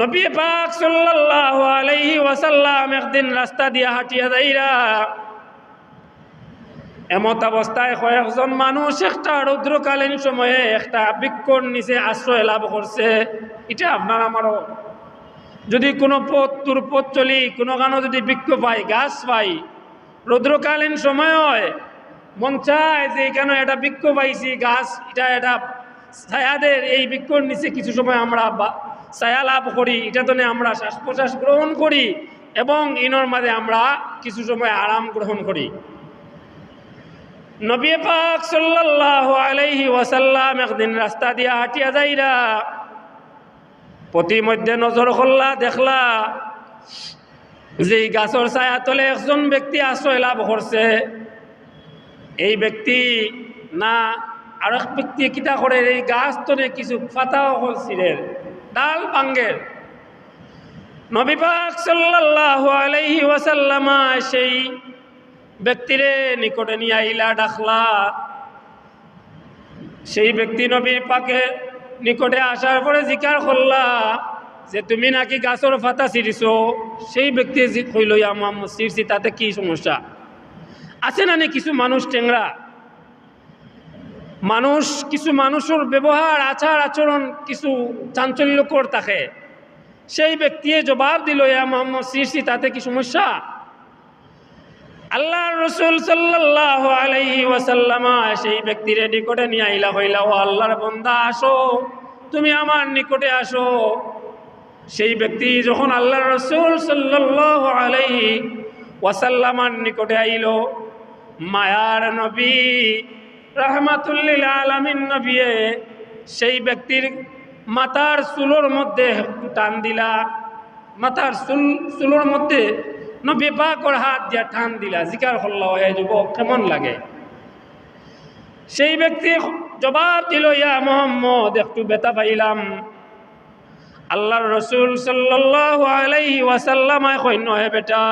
নবী পাক সাল্লাল্লাহু আলাইহি ওয়াসাল্লাম একদিন রাস্তা দিয়া হাঁটিয়া যাইরা, এমত অবস্থায় কয়েকজন মানুষ একটা রৌদ্রকালীন সময়ে একটা বৃক্ষর নিচে আশ্রয় লাভ করছে। এটা আপনার আমারও। যদি কোনো পথ তোর পথ চলি, কোনো গানও যদি বৃক্ষ পাই গাছ পাই রৌদ্রকালীন সময় হয়, মন চায় যে কেন এটা বৃক্ষ পাইছি, গাছ, এটা এটা ছায়াদের এই বৃক্ষর নিচে কিছু সময় আমরা ছায়া লাভ করি এটা তো আমরা শ্বাস প্রশ্বাস গ্রহণ করি এবং ইনর মাঝে আমরা কিছু সময় আরাম গ্রহণ করি। নবী পাক সাল্লাল্লাহু আলাইহি ওয়াসাল্লাম একদিন রাস্তা দিয়া হাঁটিয়া যাইরা প্রতি মধ্যে নজর করলা দেখলা যে গাছর ছায়া তলে একজন ব্যক্তি আশ্রয় লাভ করছে। এই ব্যক্তি না আর এক ব্যক্তি কিতা করে এই গাছ তলে কিছু ফাতাও ছিলেন ডাল ভাঙ্গের নবী পাক সাল্লাল্লাহু আলাইহি ওয়াসাল্লামা সেই ব্যক্তিরে নিকটে নিয়ে আইলা ডাকলা। সেই ব্যক্তি নবীর পাকে নিকটে আসার পরে জিকার করলা যে, তুমি নাকি গাছর ফাতা ছিঁড়িছ? সেই ব্যক্তি কইল আমার ছিঁড়ছি, তাতে কি সমস্যা? আছে না নি, কিছু মানুষ টেংরা মানুষ, কিছু মানুষের ব্যবহার, আচার আচরণ কিছু চাঞ্চল্যকর থাকে। সেই ব্যক্তিয়ে জবাব দিল, ইয়া মোহাম্মদ ছিঁড়ছি তাতে কি সমস্যা? আল্লাহ রসুল সাল্লাহ আলাইহি ওয়াসাল্লামা, সেই ব্যক্তির নিকটে নিয়ে আইলা হইলা, ও আল্লাহর বন্দা, আসো। তুমি আমার নিকটে আসো। সেই ব্যক্তি যখন আল্লাহ রসুল সাল্লাহ আলাইহি ওয়াসাল্লামার নিকটে আইল, মায়ার নবী রহমাতুল্লিল আলমিন নবিয়ে, সেই ব্যক্তির মাথার চুলোর মধ্যে টান দিলা। মাথার চুল, চুলোর মধ্যে নবী পাকর হাত দিয়া টান দিলা। জিকার করল, হে যুবক, কেমন লাগে? সেই ব্যক্তি জবাব দিল, ইয়া মোহাম্মদ, একটু বেতা পাইলাম। আল্লাহর রসুল সাল্লাল্লাহু আলাইহি ওয়াসাল্লাম কইন, হে বেটা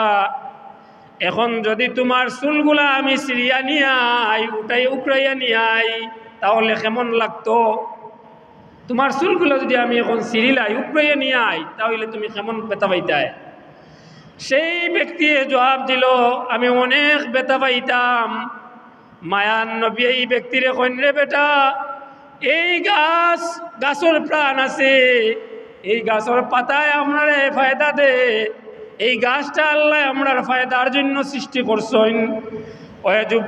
এখন যদি তোমার চুলগুলা আমি সিরিয়া নিয়ে আই উঠাই উকড়াইয়া নিয়ে আই তাহলে কেমন লাগতো? তোমার চুলগুলো যদি আমি এখন সিরিলাই উকড়াইয়া নিয়ে আই তাহলে তুমি কেমন বেতা পাইতাই? সেই ব্যক্তি জবাব দিল, আমি অনেক বেতা পাইতাম। মায়ান নবী এই ব্যক্তির কন্যে বেটা, এই গাছ, গাছর প্রাণ আছে। এই গাছর পাতায় আপনার ফায়দা দে। এই গাছটা আল্লাহ আপনার ফায়দার জন্য সৃষ্টি করছেন। ওয়ে যুব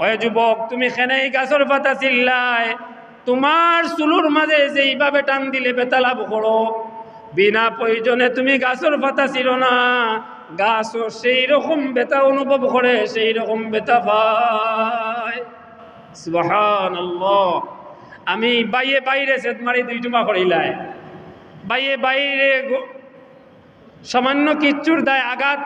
ওয়ে যুবক, তুমি খেনে এই গাছর পাতা চিল্লায়? তোমার চুলুর মাঝে যেইভাবে টান দিলে বেতা লাভ করো। বিনা প্রয়োজনে তুমি গাছর পাতা ছিল না। গাছও সেই রকম বেতা অনুভব করে সেই রকম বেতা পায় আমি বাইয়ে বাইরে সেত মারি দুই টুমা করিলাই। বাইয়ে বাইরে সামান্য কিচ্ছুর দায় আঘাত,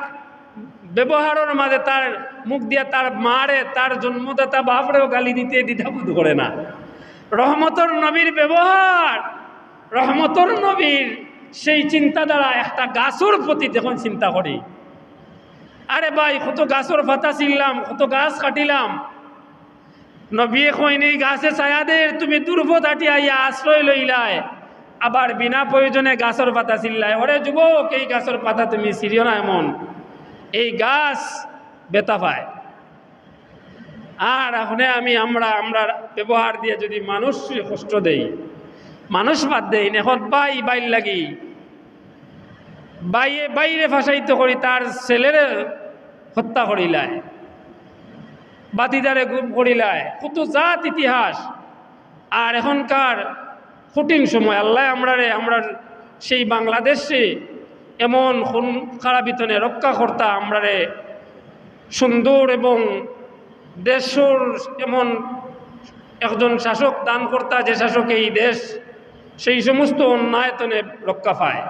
ব্যবহারের মাঝে তার মুখ দিয়ে তার মারে, তার জন্মদাতা বাপরেও গালি দিতে দ্বিধাবোধ করে না। রহমতর নবীর ব্যবহার, রহমতর নবীর সেই চিন্তা দ্বারা একটা গাছর প্রতি যখন চিন্তা করি, আরে ভাই, কত গাছর ফাতা ছিললাম কত গাছ কাটিলাম। নবী কইন এই গাছে ছায়াদের তুমি দুর্ভোগ হাটিয়া ইয়া আশ্রয় লইলায়। আবার বিনা প্রয়োজনে গাছর পাতা চিল্লায় ওরে যুবক, এই গাছর পাতা তুমি সিরিও না এমন। এই গাছ বেতা পায়। আর এখন আমি আমরা আমরা ব্যবহার দিয়ে যদি মানুষ কষ্ট দেই, মানুষ বাদ দেই এখন বাই, বাইর লাগি। বাইয়ে বাইরে ফাঁসাইতে করি, তার ছেলেরে হত্যা করিলায় বাতিদারে গুম করিলায় কত জাত ইতিহাস। আর এখনকার কঠিন সময়। আল্লাহ আমরা রে, আমরা সেই বাংলাদেশে এমন খুন খারাপিতনে রক্ষা কর্তা আমরারে সুন্দর এবং দেশর এমন একজন শাসক দান কর্তা যে শাসক এই দেশ, সেই সমস্ত অন্যায়তনে রক্ষা পায়।